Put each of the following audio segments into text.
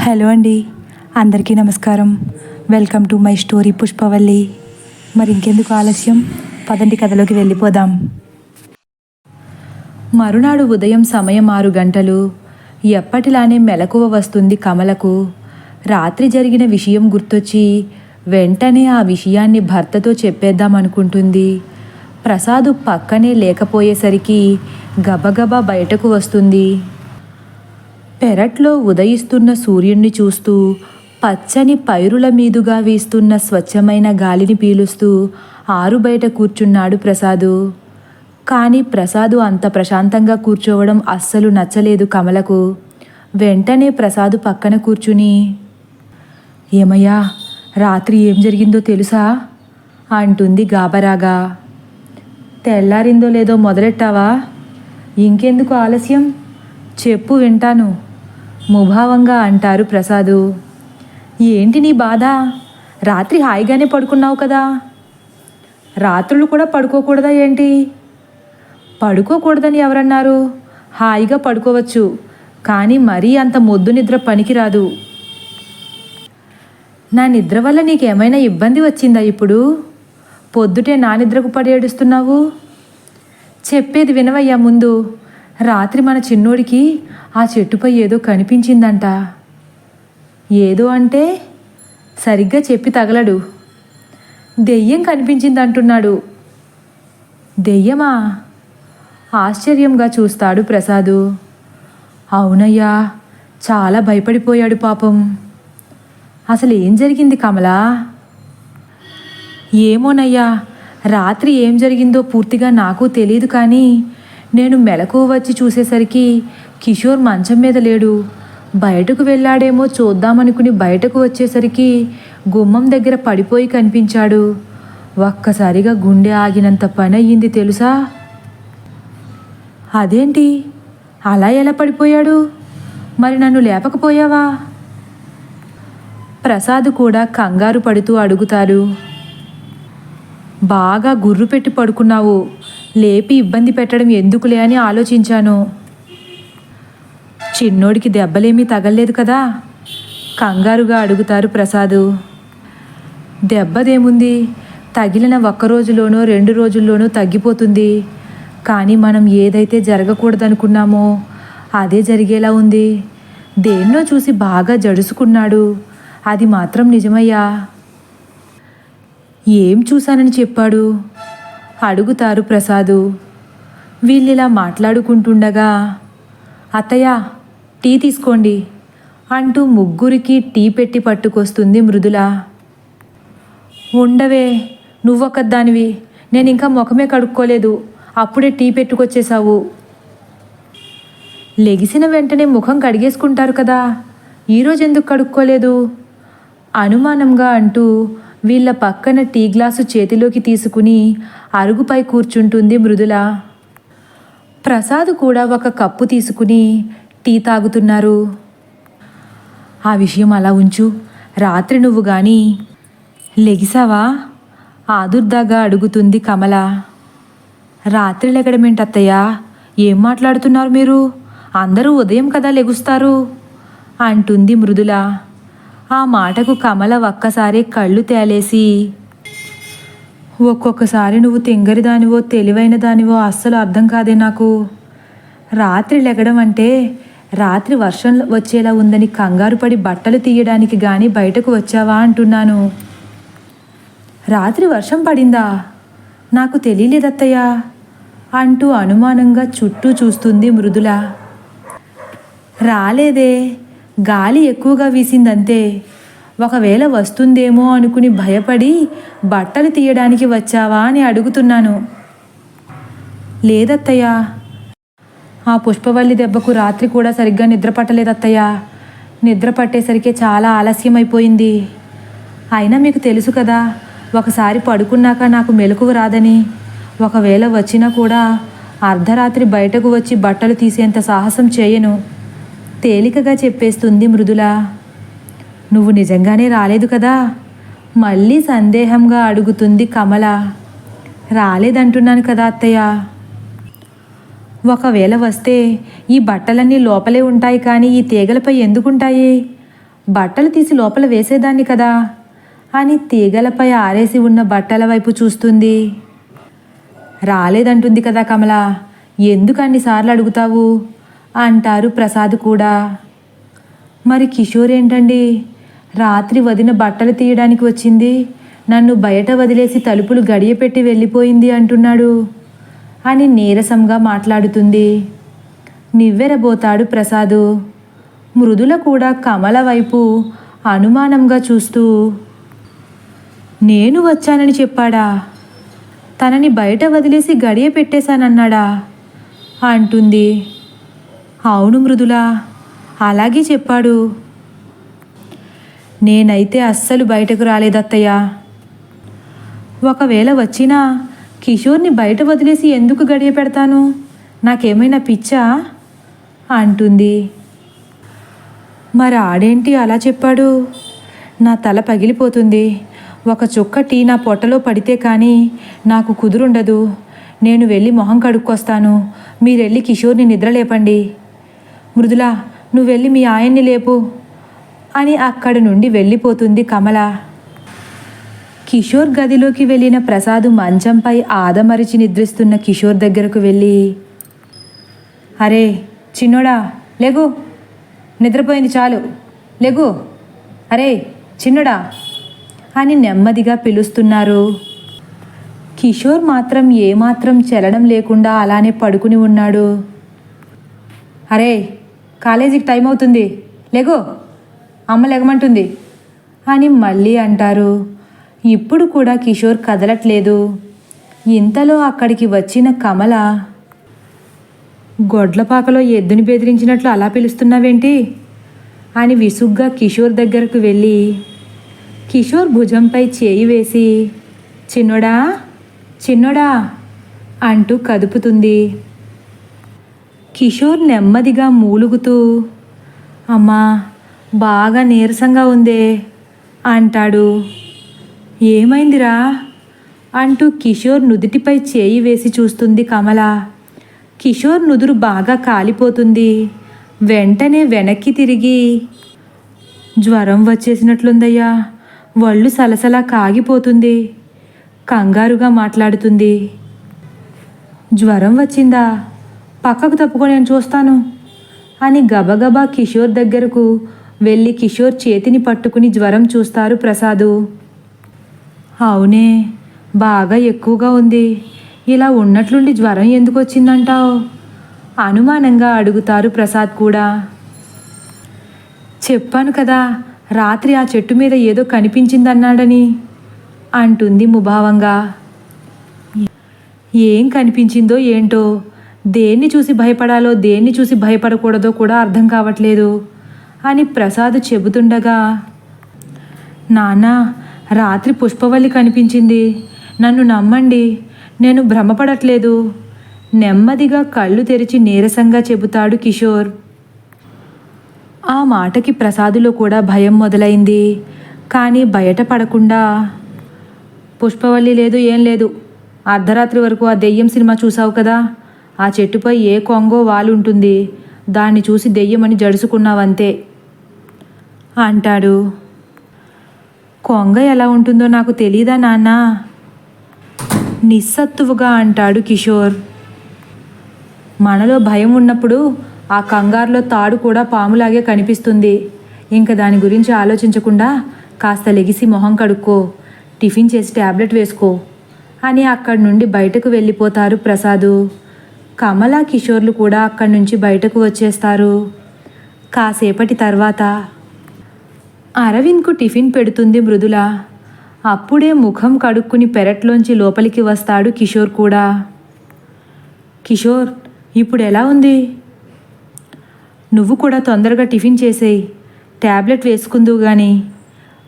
Hello అండి. అందరికీ నమస్కారం. Welcome to my story Pushpavalli. మరి ఇంకెందుకు ఆలస్యం? పదండి కథలోకి వెళ్ళిపోదాం. మరునాడు ఉదయం సమయం ఆరు గంటలు. ఎప్పటిలానే మెలకువ వస్తుంది కమలకు. రాత్రి జరిగిన విషయం గుర్తొచ్చి వెంటనే ఆ విషయాన్ని భర్తతో చెప్పేద్దామనుకుంటుంది. ప్రసాదు పక్కనే లేకపోయేసరికి గబగబా బయటకు వస్తుంది. పెరట్లో ఉదయిస్తున్న సూర్యుణ్ణి చూస్తూ పచ్చని పైరుల మీదుగా వీస్తున్న స్వచ్ఛమైన గాలిని పీలుస్తూ ఆరు బయట కూర్చున్నాడు ప్రసాదు. కానీ ప్రసాదు అంత ప్రశాంతంగా కూర్చోవడం అస్సలు నచ్చలేదు కమలకు. వెంటనే ప్రసాదు పక్కన కూర్చుని ఏమయ్యా రాత్రి ఏం జరిగిందో తెలుసా? అంటుంది గాబరాగా. తెల్లారిందో లేదో మొదలెట్టావా? ఇంకెందుకు ఆలస్యం? చెప్పు వింటాను. ముభావంగా అంటారు ప్రసాదు. ఏంటి నీ బాధ? రాత్రి హాయిగానే పడుకున్నావు కదా? రాత్రులు కూడా పడుకోకూడదా ఏంటి? పడుకోకూడదని ఎవరన్నారు? హాయిగా పడుకోవచ్చు కానీ మరీ అంత మొద్దు నిద్ర పనికిరాదు. నా నిద్ర వల్ల నీకేమైనా ఇబ్బంది వచ్చిందా ఇప్పుడు? పొద్దుటే నా నిద్రకు పడి ఏడుస్తున్నావు? చెప్పేది వినవయ్యా ముందు. రాత్రి మన చిన్నోడికి ఆ చెట్టుపై ఏదో కనిపించిందంట. ఏదో అంటే సరిగ్గా చెప్పి తగలడు. దెయ్యం కనిపించిందంటున్నాడు. దెయ్యమా? ఆశ్చర్యంగా చూస్తాడు ప్రసాదు. అవునయ్యా చాలా భయపడిపోయాడు పాపం. అసలు ఏం జరిగింది కమలా? ఏమోనయ్యా రాత్రి ఏం జరిగిందో పూర్తిగా నాకు తెలియదు కానీ నేను మెలకు వచ్చి చూసేసరికి కిషోర్ మంచం మీద లేడు. బయటకు వెళ్ళాడేమో చూద్దామనుకుని బయటకు వచ్చేసరికి గుమ్మం దగ్గర పడిపోయి కనిపించాడు. ఒక్కసారిగా గుండె ఆగినంత పని అయ్యింది తెలుసా? అదేంటి? అలా ఎలా పడిపోయాడు? మరి నన్ను లేపకపోయావా? ప్రసాద్ కూడా కంగారు పడుతూ అడుగుతారు బాగా గుర్రు పెట్టి పడుకున్నావు. లేపి ఇబ్బంది పెట్టడం ఎందుకులే అని ఆలోచించాను. చిన్నోడికి దెబ్బలేమీ తగలలేదు కదా? కంగారుగా అడుగుతారు ప్రసాదు. దెబ్బదేముంది? తగిలిన ఒక్క రోజులోనో రెండు రోజుల్లోనో తగ్గిపోతుంది. కానీ మనం ఏదైతే జరగకూడదనుకున్నామో అదే జరిగేలా ఉంది. దేన్నో చూసి బాగా జడుసుకున్నాడు. అది మాత్రం నిజమయ్యా? ఏం చూశానని చెప్పాడు? అడుగుతారు ప్రసాదు. వీళ్ళిలా మాట్లాడుకుంటుండగా అత్తయ్య టీ తీసుకోండి అంటూ ముగ్గురికి టీ పెట్టి పట్టుకొస్తుంది మృదుల. ఉండవే నువ్వొక్కదానివి. నేను ఇంకా ముఖమే కడుక్కోలేదు. అప్పుడే టీ పెట్టుకొచ్చేసావు లెగిసిన వెంటనే ముఖం కడిగేసుకుంటారు కదా ఈరోజు ఎందుకు కడుక్కోలేదు? అనుమానంగా అంటూ వీళ్ళ పక్కన టీ గ్లాసు చేతిలోకి తీసుకుని అరుగుపై కూర్చుంటుంది మృదుల. ప్రసాద్ కూడా ఒక కప్పు తీసుకుని టీ తాగుతున్నారు. ఆ విషయం అలా ఉంచు. రాత్రి నువ్వు గాని లెగిసావా? ఆదుర్దాగా అడుగుతుంది కమల. రాత్రి లెగడమేంటత్తయ్యా ఏం మాట్లాడుతున్నారు మీరు? అందరూ ఉదయం కదా లెగుస్తారు అంటుంది మృదుల. ఆ మాటకు కమల ఒక్కసారి కళ్ళు తేలేసి ఒక్కొక్కసారి నువ్వు తింగరి దానివో తెలివైన దానివో అస్సలు అర్థం కాదే నాకు. రాత్రి లెగడం అంటే రాత్రి వర్షం వచ్చేలా ఉందని కంగారు పడి బట్టలు తీయడానికి కానీ బయటకు వచ్చావా అంటున్నాను. రాత్రి వర్షం పడిందా? నాకు తెలియలేదత్తయ్యా అంటూ అనుమానంగా చుట్టూ చూస్తుంది మృదుల. రాలేదే గాలి ఎక్కువగా వీసిందంతే. ఒకవేళ వస్తుందేమో అనుకుని భయపడి బట్టలు తీయడానికి వచ్చావా అని అడుగుతున్నాను. లేదత్తయ్యా. ఆ పుష్పవల్లి దెబ్బకు రాత్రి కూడా సరిగ్గా నిద్ర పట్టలేదత్తయ్యా. నిద్ర పట్టేసరికి చాలా ఆలస్యం అయిపోయింది అయినా మీకు తెలుసు కదా ఒకసారి పడుకున్నాక నాకు మెలకువ రాదని. ఒకవేళ వచ్చినా కూడా అర్ధరాత్రి బయటకు వచ్చి బట్టలు తీసేంత సాహసం చేయను. తేలికగా చెప్పేస్తుంది మృదుల. నువ్వు నిజంగానే రాలేదు కదా? మళ్ళీ సందేహంగా అడుగుతుంది కమల. రాలేదంటున్నాను కదా అత్తయ్య. ఒకవేళ వస్తే ఈ బట్టలన్నీ లోపలే ఉంటాయి కానీ ఈ తీగలపై ఎందుకుంటాయి? బట్టలు తీసి లోపల వేసేదాన్ని కదా? అని తీగలపై ఆరేసి ఉన్న బట్టల వైపు చూస్తుంది. రాలేదంటుంది కదా కమల. ఎందుకన్నిసార్లు అడుగుతావు? అంటారు ప్రసాద్ కూడా. మరి కిషోర్ ఏంటండి? రాత్రి వదిన బట్టలు తీయడానికి వచ్చింది. నన్ను బయట వదిలేసి తలుపులు గడియపెట్టి వెళ్ళిపోయింది అంటున్నాడు అని నీరసంగా మాట్లాడుతుంది. నివ్వెరబోతాడు ప్రసాదు. మృదుల కూడా కమల వైపు అనుమానంగా చూస్తూ నేను వచ్చానని చెప్పాడా? తనని బయట వదిలేసి గడియ పెట్టేశానన్నాడా అంటుంది. అవును మృదులా అలాగే చెప్పాడు. నేనైతే అస్సలు బయటకు రాలేదత్తయ్య ఒకవేళ వచ్చినా కిషోర్ని బయట వదిలేసి ఎందుకు గడియ పెడతాను? నాకేమైనా పిచ్చా? అంటుంది. మరి ఆడేంటి అలా చెప్పాడు? నా తల పగిలిపోతుంది. ఒక చుక్క టీ నా పొట్టలో పడితే కానీ నాకు కుదురుండదు. నేను వెళ్ళి మొహం కడుక్కొస్తాను. మీరెళ్ళి కిషోర్ని నిద్రలేపండి. మృదులా నువ్వు వెళ్ళి మీ ఆయన్ని లేపు. అని అక్కడి నుండి వెళ్ళిపోతుంది కమల. కిషోర్ గదిలోకి వెళ్ళిన ప్రసాద్ మంచంపై ఆదమరిచి నిద్రిస్తున్న కిషోర్ దగ్గరకు వెళ్ళి అరే చిన్నోడా లేగు. నిద్రపోయింది చాలు. లేగు. అరే చిన్నడా అని నెమ్మదిగా పిలుస్తున్నారు. కిషోర్ మాత్రం ఏమాత్రం చలనం లేకుండా అలానే పడుకుని ఉన్నాడు. అరే కాలేజీకి టైం అవుతుంది. లేగో అమ్మ లెగమంటుంది. అని మళ్ళీ అంటారు. ఇప్పుడు కూడా కిషోర్ కదలట్లేదు. ఇంతలో అక్కడికి వచ్చిన కమల గొడ్లపాకలో ఎద్దుని బెదిరించినట్లు అలా పిలుస్తున్నావేంటి? అని విసుగ్గా కిషోర్ దగ్గరకు వెళ్ళి కిషోర్ భుజంపై చేయి వేసి చిన్నోడా చిన్నోడా అంటూ కదుపుతుంది. కిషోర్ నెమ్మదిగా మూలుగుతూ అమ్మా బాగా నీరసంగా ఉందే అంటాడు. ఏమైందిరా? అంటూ కిషోర్ నుదుటిపై చేయి వేసి చూస్తుంది కమల. కిషోర్ నుదురు బాగా కాలిపోతుంది. వెంటనే వెనక్కి తిరిగి జ్వరం వచ్చేసినట్లుందయ్యా. వళ్ళు సలసలా కాగిపోతుంది కంగారుగా మాట్లాడుతుంది. జ్వరం వచ్చిందా? పక్కకు తప్పుకొని నేను చూస్తాను. అని గబగబా కిషోర్ దగ్గరకు వెళ్ళి కిషోర్ చేతిని పట్టుకుని జ్వరం చూస్తారు ప్రసాదు. అవునే బాగా ఎక్కువగా ఉంది. ఇలా ఉన్నట్లుండి జ్వరం ఎందుకు వచ్చిందంటావు అనుమానంగా అడుగుతారు ప్రసాద్ కూడా. చెప్పాను కదా రాత్రి ఆ చెట్టు మీద ఏదో కనిపించిందన్నాడని అంటుంది ముభావంగా. ఏం కనిపించిందో ఏంటో దేన్ని చూసి భయపడాలో దేన్ని చూసి భయపడకూడదో కూడా అర్థం కావట్లేదు. అని ప్రసాద్ చెబుతుండగా నాన్న రాత్రి పుష్పవల్లి కనిపించింది. నన్ను నమ్మండి. నేను భ్రమపడట్లేదు. నెమ్మదిగా కళ్ళు తెరిచి నీరసంగా చెబుతాడు కిషోర్. ఆ మాటకి ప్రసాదులో కూడా భయం మొదలైంది. కానీ బయట పడకుండా పుష్పవల్లి లేదు ఏం లేదు. అర్ధరాత్రి వరకు ఆ దెయ్యం సినిమా చూసావు కదా. ఆ చెట్టుపై ఏ కొంగో వాలుంటుంది. దాన్ని చూసి దెయ్యమని జడుసుకున్నావంతే. అంటాడు. కొంగ ఎలా ఉంటుందో నాకు తెలీదా నాన్న? నిస్సత్తువుగా అంటాడు కిషోర్. మనలో భయం ఉన్నప్పుడు ఆ కంగారులో తాడు కూడా పాములాగే కనిపిస్తుంది. ఇంకా దాని గురించి ఆలోచించకుండా కాస్త లెగిసి మొహం కడుక్కో. టిఫిన్ చేసి ట్యాబ్లెట్ వేసుకో. అని అక్కడి నుండి బయటకు వెళ్ళిపోతారు ప్రసాదు. కమల కిషోర్లు కూడా అక్కడి నుంచి బయటకు వచ్చేస్తారు. కాసేపటి తర్వాత అరవింద్కు టిఫిన్ పెడుతుంది మృదుల. అప్పుడే ముఖం కడుక్కుని పెరట్లోంచి లోపలికి వస్తాడు కిషోర్ కూడా. కిషోర్ ఇప్పుడు ఎలా ఉంది? నువ్వు కూడా తొందరగా టిఫిన్ చేసేయి. ట్యాబ్లెట్ వేసుకుందువు గాని.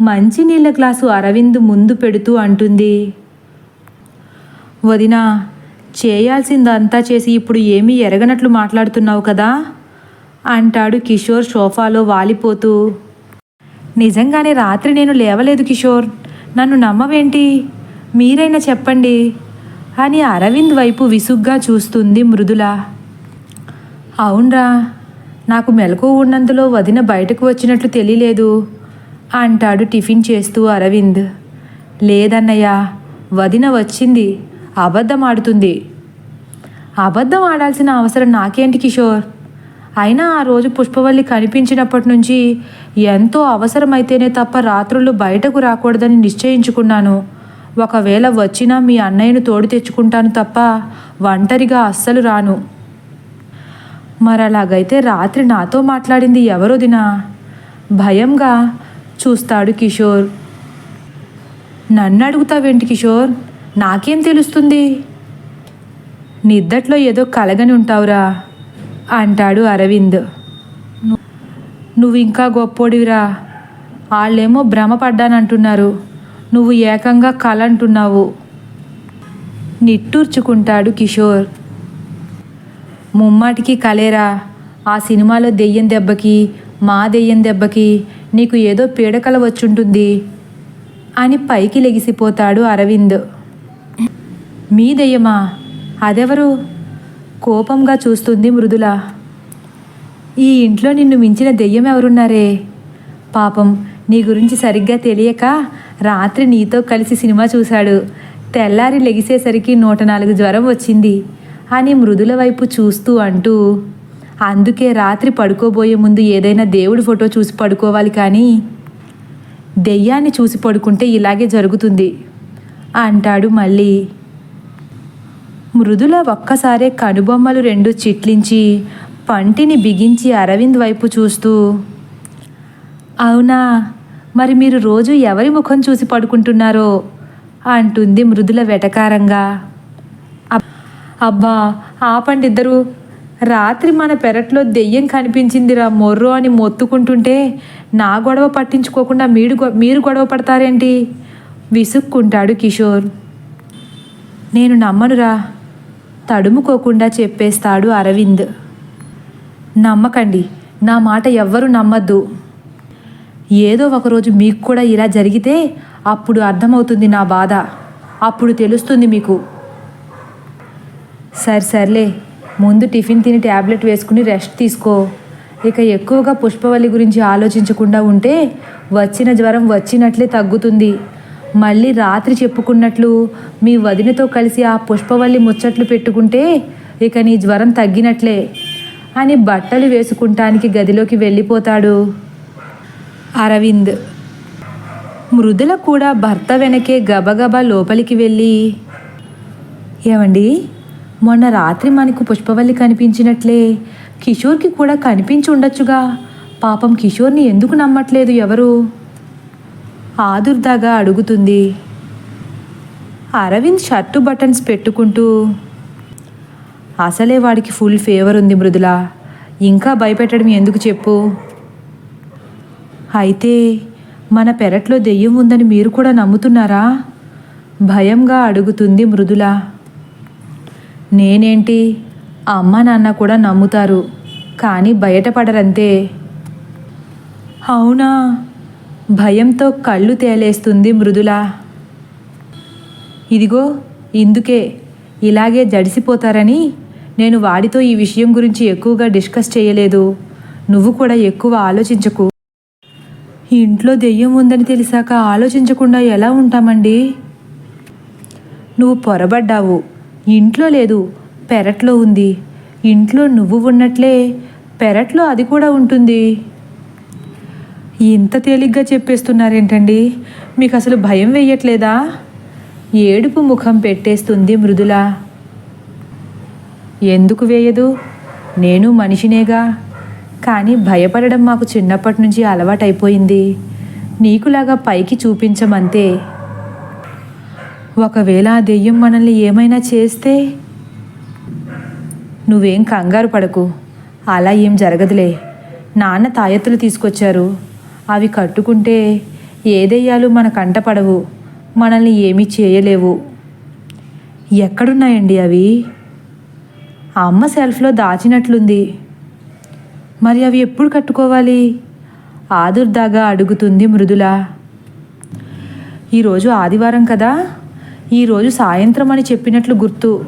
మంచినీళ్ళ గ్లాసు అరవింద్ ముందు పెడుతూ అంటుంది. వదినా చేయాల్సిందంతా చేసి ఇప్పుడు ఏమీ ఎరగనట్లు మాట్లాడుతున్నావు కదా? అంటాడు కిషోర్ సోఫాలో వాలిపోతూ. నిజంగానే రాత్రి నేను లేవలేదు కిషోర్. నన్ను నమ్మవేంటి? మీరైనా చెప్పండి. అని అరవింద్ వైపు విసుగ్గా చూస్తుంది మృదుల. అవునరా నాకు మెలకు ఉన్నందులో వదిన బయటకు వచ్చినట్లు తెలియలేదు అంటాడు టిఫిన్ చేస్తూ అరవింద్. లేదన్నయ్య వదిన వచ్చింది. అబద్ధం ఆడుతుంది అబద్ధం ఆడాల్సిన అవసరం నాకేంటి కిషోర్? అయినా ఆ రోజు పుష్పవల్లి కనిపించినప్పటి నుంచి ఎంతో అవసరమైతేనే తప్ప రాత్రులు బయటకు రాకూడదని నిశ్చయించుకున్నాను. ఒకవేళ వచ్చినా మీ అన్నయ్యను తోడు తెచ్చుకుంటాను తప్ప ఒంటరిగా అస్సలు రాను. మరి అలాగైతే రాత్రి నాతో మాట్లాడింది ఎవరొదినా భయంగా చూస్తాడు కిషోర్. నన్ను అడుగుతావేంటి కిషోర్? నాకేం తెలుస్తుంది? నిద్దట్లో ఏదో కలగని ఉంటావురా అంటాడు అరవింద్. నువ్వు ఇంకా గొప్పోడివిరా. వాళ్ళేమో భ్రమపడ్డానంటున్నారు. నువ్వు ఏకంగా కళ అంటున్నావు. నిట్టూర్చుకుంటాడు కిషోర్. ముమ్మాటికి కలేరా ఆ సినిమాలో దెయ్యం దెబ్బకి మా దెయ్యం దెబ్బకి నీకు ఏదో పీడకల వచ్చుంటుంది అని పైకి లెగిసిపోతాడు అరవింద్. మీ దెయ్యమా అదెవరు? కోపంగా చూస్తుంది మృదుల. ఈ ఇంట్లో నిన్ను మించిన దెయ్యం ఎవరున్నారే పాపం నీ గురించి సరిగ్గా తెలియక రాత్రి నీతో కలిసి సినిమా చూశాడు. తెల్లారి లెగిసేసరికి నూట నాలుగు జ్వరం వచ్చింది అని మృదుల వైపు చూస్తూ అంటూ అందుకే రాత్రి పడుకోబోయే ముందు ఏదైనా దేవుడి ఫోటో చూసి పడుకోవాలి కానీ దెయ్యాన్ని చూసి పడుకుంటే ఇలాగే జరుగుతుంది అంటాడు మళ్ళీ. మృదుల ఒక్కసారే కనుబొమ్మలు రెండు చిట్లించి పంటిని బిగించి అరవింద్ వైపు చూస్తూ అవునా మరి మీరు రోజు ఎవరి ముఖం చూసి పడుకుంటున్నారో? అంటుంది మృదుల వెటకారంగా. అబ్బా ఆపండి ఇద్దరు రాత్రి మన పెరట్లో దెయ్యం కనిపించిందిరా మొర్రో అని మొత్తుకుంటుంటే నా గొడవ పట్టించుకోకుండా మీరు మీరు గొడవ పడతారేంటి? విసుక్కుంటాడు కిషోర్. నేను నమ్మనురా తడుముకోకుండా చెప్పేస్తాడు అరవింద్. నమ్మకండి నా మాట ఎవ్వరూ నమ్మద్దు. ఏదో ఒకరోజు మీకు కూడా ఇలా జరిగితే అప్పుడు అర్థమవుతుంది నా బాధ. అప్పుడు తెలుస్తుంది మీకు. సరే సర్లే. ముందు టిఫిన్ తిని ట్యాబ్లెట్ వేసుకుని రెస్ట్ తీసుకో. ఇక ఎక్కువగా పుష్పవల్లి గురించి ఆలోచించకుండా ఉంటే వచ్చిన జ్వరం వచ్చినట్లే తగ్గుతుంది. మళ్ళీ రాత్రి చెప్పుకున్నట్లు మీ వదినతో కలిసి ఆ పుష్పవల్లి ముచ్చట్లు పెట్టుకుంటే ఇక నీ జ్వరం తగ్గినట్లే అని బట్టలు వేసుకుంటానికి గదిలోకి వెళ్ళిపోతాడు అరవింద్. మృదుల కూడా భర్త వెనకే గబగబా లోపలికి వెళ్ళి ఏమండి మొన్న రాత్రి మనకు పుష్పవల్లి కనిపించినట్లే కిషోర్కి కూడా కనిపించి ఉండొచ్చుగా. పాపం కిషోర్ని ఎందుకు నమ్మట్లేదు ఎవరు? ఆదుర్దాగా అడుగుతుంది. అరవింద్ షర్టు బటన్స్ పెట్టుకుంటూ అసలే వాడికి ఫుల్ ఫేవర్ ఉంది మృదుల. ఇంకా భయపెట్టడం ఎందుకు చెప్పు? అయితే మన పెరట్లో దెయ్యం ఉందని మీరు కూడా నమ్ముతున్నారా? భయంగా అడుగుతుంది మృదుల. నేనేంటి? అమ్మ నాన్న కూడా నమ్ముతారు కానీ బయటపడరంతే. అవునా? భయంతో కళ్ళు తేలేస్తుంది మృదుల. ఇదిగో ఇందుకే. ఇలాగే జడిసిపోతారని నేను వాడితో ఈ విషయం గురించి ఎక్కువగా డిస్కస్ చేయలేదు. నువ్వు కూడా ఎక్కువ ఆలోచించకు. ఇంట్లో దెయ్యం ఉందని తెలిసాక ఆలోచించకుండా ఎలా ఉంటామండి? నువ్వు పొరబడ్డావు. ఇంట్లో లేదు పెరట్లో ఉంది. ఇంట్లో నువ్వు ఉన్నట్లే పెరట్లో అది కూడా ఉంటుంది. ఇంత తేలిగ్గా చెప్పేస్తున్నారేంటండి? మీకు అసలు భయం వేయట్లేదా? ఏడుపు ముఖం పెట్టేస్తుంది మృదుల. ఎందుకు వేయదు? నేను మనిషినేగా. కానీ భయపడడం మాకు చిన్నప్పటి నుంచి అలవాటైపోయింది. నీకులాగా పైకి చూపించమంతే. ఒకవేళ ఆ దెయ్యం మనల్ని ఏమైనా చేస్తే? నువ్వేం కంగారు పడకు. అలా ఏం జరగదులే. నాన్న తాయెత్తులు తీసుకొచ్చారు. అవి కట్టుకుంటే ఏ దెయ్యాలు మన కంట పడవు మనల్ని ఏమీ చేయలేవు. ఎక్కడున్నాయండి అవి? ఆ అమ్మ సెల్ఫ్లో దాచినట్లుంది. మరి అవి ఎప్పుడు కట్టుకోవాలి? ఆదుర్దాగా అడుగుతుంది మృదుల. ఈరోజు ఆదివారం కదా? ఈరోజు సాయంత్రం అని చెప్పినట్లు గుర్తు.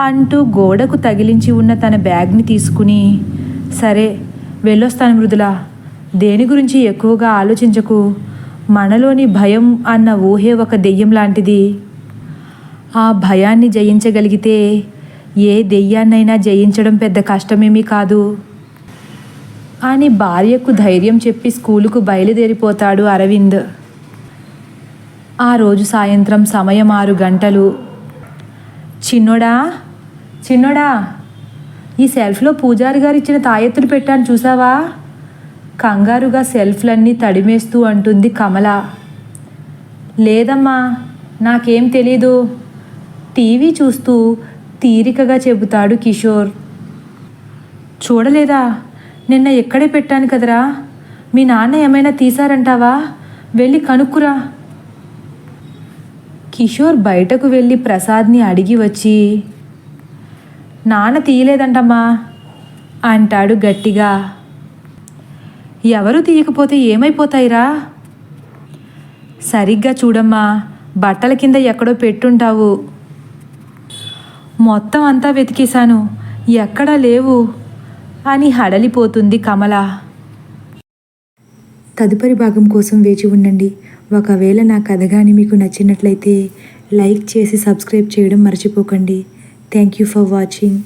అంటూ గోడకు తగిలించి ఉన్న తన బ్యాగ్ని తీసుకుని సరే వెళ్ళొస్తాను మృదుల. దేని గురించి ఎక్కువగా ఆలోచించకు? మనలోని భయం అన్న ఊహే ఒక దెయ్యం లాంటిది. ఆ భయాన్ని జయించగలిగితే ఏ దెయ్యాన్నైనా జయించడం పెద్ద కష్టమేమీ కాదు. అని భార్యకు ధైర్యం చెప్పి స్కూలుకు బయలుదేరిపోతాడు అరవింద్. ఆ రోజు సాయంత్రం సమయం ఆరు గంటలు. చిన్నోడా? చిన్నోడా? ఈ సెల్ఫ్లో పూజారి గారు ఇచ్చిన తాయెత్తులు పెట్టాను చూసావా? కంగారుగా సెల్ఫ్లన్నీ తడిమేస్తూ అంటుంది కమల. లేదమ్మా నాకేం తెలీదు. టీవీ చూస్తూ తీరికగా చెబుతాడు కిషోర్. చూడలేదా? నిన్న ఎక్కడే పెట్టాను కదరా? మీ నాన్న ఏమైనా తీశారంటావా? వెళ్ళి కనుక్కురా. కిషోర్ బయటకు వెళ్ళి ప్రసాద్ని అడిగి వచ్చి నాన్న తీయలేదంటమ్మా అంటాడు గట్టిగా. ఎవరు తీయకపోతే ఏమైపోతాయిరా? సరిగ్గా చూడమ్మా బట్టల కింద ఎక్కడో పెట్టుంటావు. మొత్తం అంతా వెతికేశాను ఎక్కడా లేవు అని హడలిపోతుంది కమల. తదుపరి భాగం కోసం వేచి ఉండండి. ఒకవేళ నా కథ కానీ మీకు నచ్చినట్లయితే లైక్ చేసి సబ్స్క్రైబ్ చేయడం మర్చిపోకండి. Thank you for watching.